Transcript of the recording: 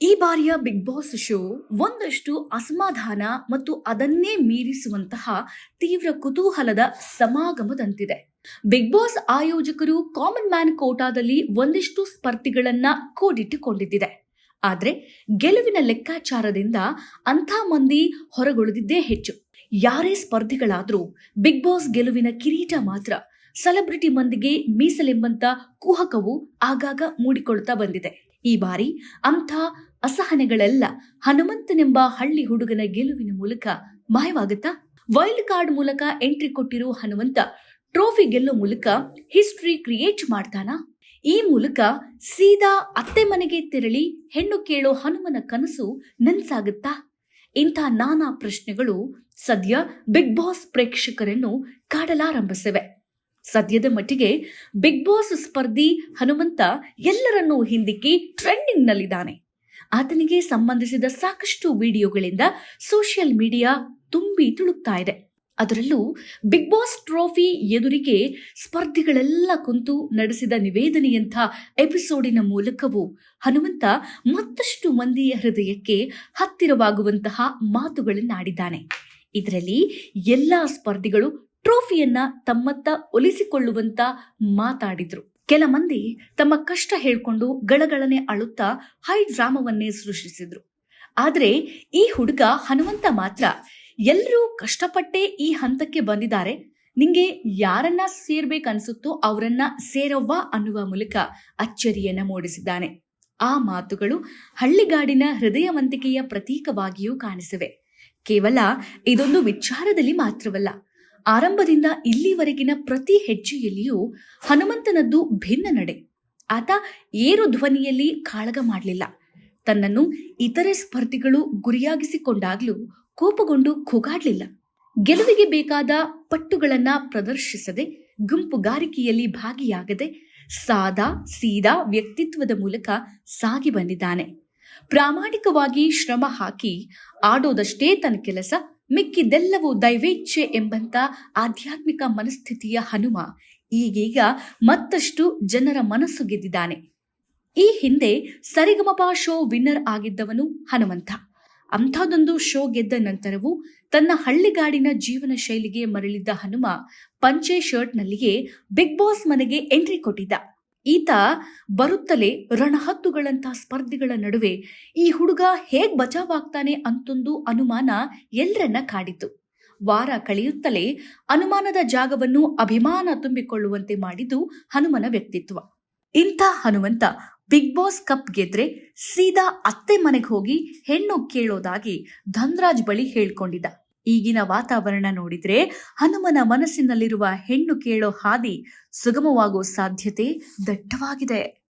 ಈ ಬಾರಿಯ big boss show ಒಂದಷ್ಟು ಅಸಮಾಧಾನ ಮತ್ತು ಅದನ್ನೇ ಮೀರಿಸುವಂತಹ ತೀವ್ರ ಕುತೂಹಲದ ಸಮಾಗಮದಂತಿದೆ. ಬಿಗ್ ಬಾಸ್ ಆಯೋಜಕರು ಕಾಮನ್ ಮ್ಯಾನ್ ಕೋಟಾದಲ್ಲಿ ಒಂದಿಷ್ಟು ಸ್ಪರ್ಧಿಗಳನ್ನ ಕೂಡಿಟ್ಟುಕೊಂಡಿದ್ದಿದೆ. ಆದ್ರೆ ಗೆಲುವಿನ ಲೆಕ್ಕಾಚಾರದಿಂದ ಅಂಥ ಮಂದಿ ಹೊರಗುಳಿದಿದ್ದೇ ಹೆಚ್ಚು. ಯಾರೇ ಸ್ಪರ್ಧಿಗಳಾದರೂ ಬಿಗ್ ಬಾಸ್ ಗೆಲುವಿನ ಕಿರೀಟ ಮಾತ್ರ ಸೆಲೆಬ್ರಿಟಿ ಮಂದಿಗೆ ಮೀಸಲೆಂಬಂತ ಕುಹಕವು ಆಗಾಗ ಮೂಡಿಕೊಳ್ತಾ ಬಂದಿದೆ. ಈ ಬಾರಿ ಅಂಥ ಅಸಹನೆಗಳೆಲ್ಲ ಹನುಮಂತನೆಂಬ ಹಳ್ಳಿ ಹುಡುಗನ ಗೆಲುವಿನ ಮೂಲಕ ಮಾಯವಾಗುತ್ತಾ? ವೈಲ್ಡ್ ಕಾರ್ಡ್ ಮೂಲಕ ಎಂಟ್ರಿ ಕೊಟ್ಟಿರೋ ಹನುಮಂತ ಟ್ರೋಫಿ ಗೆಲ್ಲೋ ಮೂಲಕ ಹಿಸ್ಟ್ರಿ ಕ್ರಿಯೇಟ್ ಮಾಡ್ತಾನಾ? ಈ ಮೂಲಕ ಸೀದಾ ಅತ್ತೆ ಮನೆಗೆ ತೆರಳಿ ಹೆಣ್ಣು ಕೇಳೋ ಹನುಮನ ಕನಸು ನನ್ಸಾಗುತ್ತಾ? ಇಂಥ ನಾನಾ ಪ್ರಶ್ನೆಗಳು ಸದ್ಯ ಬಿಗ್ ಬಾಸ್ ಪ್ರೇಕ್ಷಕರನ್ನು ಕಾಡಲಾರಂಭಿಸಿವೆ. ಸದ್ಯದ ಮಟ್ಟಿಗೆ ಬಿಗ್ ಬಾಸ್ ಸ್ಪರ್ಧಿ ಹನುಮಂತ ಎಲ್ಲರನ್ನೂ ಹಿಂದಿಕ್ಕಿ ಟ್ರೆಂಡಿಂಗ್ನಲ್ಲಿದ್ದಾನೆ ಆತನಿಗೆ ಸಂಬಂಧಿಸಿದ ಸಾಕಷ್ಟು ವಿಡಿಯೋಗಳಿಂದ ಸೋಷಿಯಲ್ ಮೀಡಿಯಾ ತುಂಬಿ ತುಳುಕ್ತಾ ಇದೆ. ಅದರಲ್ಲೂ ಬಿಗ್ ಬಾಸ್ ಟ್ರೋಫಿ ಎದುರಿಗೆ ಸ್ಪರ್ಧಿಗಳೆಲ್ಲ ಕುಂತು ನಡೆಸಿದ ನಿವೇದನೆಯಂಥ ಎಪಿಸೋಡಿನ ಮೂಲಕವೂ ಹನುಮಂತ ಮತ್ತಷ್ಟು ಮಂದಿಯ ಹೃದಯಕ್ಕೆ ಹತ್ತಿರವಾಗುವಂತಹ ಮಾತುಗಳನ್ನಾಡಿದ್ದಾನೆ. ಇದರಲ್ಲಿ ಎಲ್ಲ ಸ್ಪರ್ಧಿಗಳು ಟ್ರೋಫಿಯನ್ನ ತಮ್ಮತ್ತ ಒಲಿಸಿಕೊಳ್ಳುವಂತ ಮಾತಾಡಿದ್ರು. ಕೆಲ ಮಂದಿ ತಮ್ಮ ಕಷ್ಟ ಹೇಳ್ಕೊಂಡು ಗಳಗಳನೆ ಅಳುತ್ತಾ ಹೈ ಡ್ರಾಮವನ್ನೇ ಸೃಷ್ಟಿಸಿದ್ರು. ಆದರೆ ಈ ಹುಡುಗ ಹನುಮಂತ ಮಾತ್ರ ಎಲ್ಲರೂ ಕಷ್ಟಪಟ್ಟೇ ಈ ಹಂತಕ್ಕೆ ಬಂದಿದ್ದಾರೆ. ನಿಂಗೆ ಯಾರನ್ನ ಸೇರ್ಬೇಕನ್ಸುತ್ತೋ ಅವರನ್ನ ಸೇರವ್ವ ಅನ್ನುವ ಮೂಲಕ ಅಚ್ಚರಿಯನ್ನ ಮೂಡಿಸಿದ್ದಾನೆ. ಆ ಮಾತುಗಳು ಹಳ್ಳಿಗಾಡಿನ ಹೃದಯವಂತಿಕೆಯ ಪ್ರತೀಕವಾಗಿಯೂ ಕಾಣಿಸಿವೆ. ಕೇವಲ ಇದೊಂದು ವಿಚಾರದಲ್ಲಿ ಮಾತ್ರವಲ್ಲ ಆರಂಭದಿಂದ ಇಲ್ಲಿವರೆಗಿನ ಪ್ರತಿ ಹೆಜ್ಜೆಯಲ್ಲಿಯೂ ಹನುಮಂತನದ್ದು ಭಿನ್ನ ನಡೆ. ಆತ ಏರು ಧ್ವನಿಯಲ್ಲಿ ಕಾಳಗ ಮಾಡಲಿಲ್ಲ. ತನ್ನನ್ನು ಇತರೆ ಸ್ಪರ್ಧಿಗಳು ಗುರಿಯಾಗಿಸಿಕೊಂಡಾಗಲೂ ಕೋಪಗೊಂಡು ಕೂಗಾಡ್ಲಿಲ್ಲ. ಗೆಲುವಿಗೆ ಬೇಕಾದ ಪಟ್ಟುಗಳನ್ನ ಪ್ರದರ್ಶಿಸದೆ, ಗುಂಪುಗಾರಿಕೆಯಲ್ಲಿ ಭಾಗಿಯಾಗದೆ, ಸಾದಾ ಸೀದಾ ವ್ಯಕ್ತಿತ್ವದ ಮೂಲಕ ಸಾಗಿ ಬಂದಿದ್ದಾನೆ. ಪ್ರಾಮಾಣಿಕವಾಗಿ ಶ್ರಮ ಹಾಕಿ ಆಡೋದಷ್ಟೇ ತನ್ನ ಕೆಲಸ ಮಿಕ್ಕಿದೆಲ್ಲವೂ ದೈವೇಚ್ಛೆ ಎಂಬಂತ ಆಧ್ಯಾತ್ಮಿಕ ಮನಸ್ಥಿತಿಯ ಹನುಮ. ಈಗೀಗ ಮತ್ತಷ್ಟು ಜನರ ಮನಸ್ಸು ಗೆದ್ದಿದ್ದಾನೆ. ಈ ಹಿಂದೆ ಸರಿಗಮಪ ಶೋ ವಿನ್ನರ್ ಆಗಿದ್ದವನು ಹನುಮಂತ. ಅಂಥದೊಂದು ಶೋ ಗೆದ್ದ ನಂತರವೂ ತನ್ನ ಹಳ್ಳಿಗಾಡಿನ ಜೀವನ ಶೈಲಿಗೆ ಮರಳಿದ್ದ ಹನುಮ ಪಂಚೆ ಶರ್ಟ್ನಲ್ಲಿಯೇ ಬಿಗ್ ಬಾಸ್ ಮನೆಗೆ ಎಂಟ್ರಿ ಕೊಟ್ಟಿದ್ದ. ಈತ ಬರುತ್ತಲೇ ರಣಹತ್ತುಗಳಂತಹ ಸ್ಪರ್ಧಿಗಳ ನಡುವೆ ಈ ಹುಡುಗ ಹೇಗ್ ಬಚಾವಾಗ್ತಾನೆ ಅಂತೊಂದು ಅನುಮಾನ ಎಲ್ಲರನ್ನ ಕಾಡಿತು. ವಾರ ಕಳೆಯುತ್ತಲೇ ಅನುಮಾನದ ಜಾಗವನ್ನು ಅಭಿಮಾನ ತುಂಬಿಕೊಳ್ಳುವಂತೆ ಮಾಡಿದ್ದು ಹನುಮನ ವ್ಯಕ್ತಿತ್ವ. ಇಂಥ ಹನುಮಂತ ಬಿಗ್ ಬಾಸ್ ಕಪ್ ಗೆದ್ರೆ ಸೀದಾ ಅತ್ತೆ ಮನೆಗೆ ಹೋಗಿ ಹೆಣ್ಣು ಕೇಳೋದಾಗಿ ಧನ್ರಾಜ್ ಬಳಿ ಹೇಳ್ಕೊಂಡಿದ್ದ. ಈಗಿನ ವಾತಾವರಣ ನೋಡಿದ್ರೆ ಹನುಮನ ಮನಸ್ಸಿನಲ್ಲಿರುವ ಹೆಣ್ಣು ಕೇಳೋ ಹಾದಿ ಸುಗಮವಾಗೋ ಸಾಧ್ಯತೆ ದಟ್ಟವಾಗಿದೆ.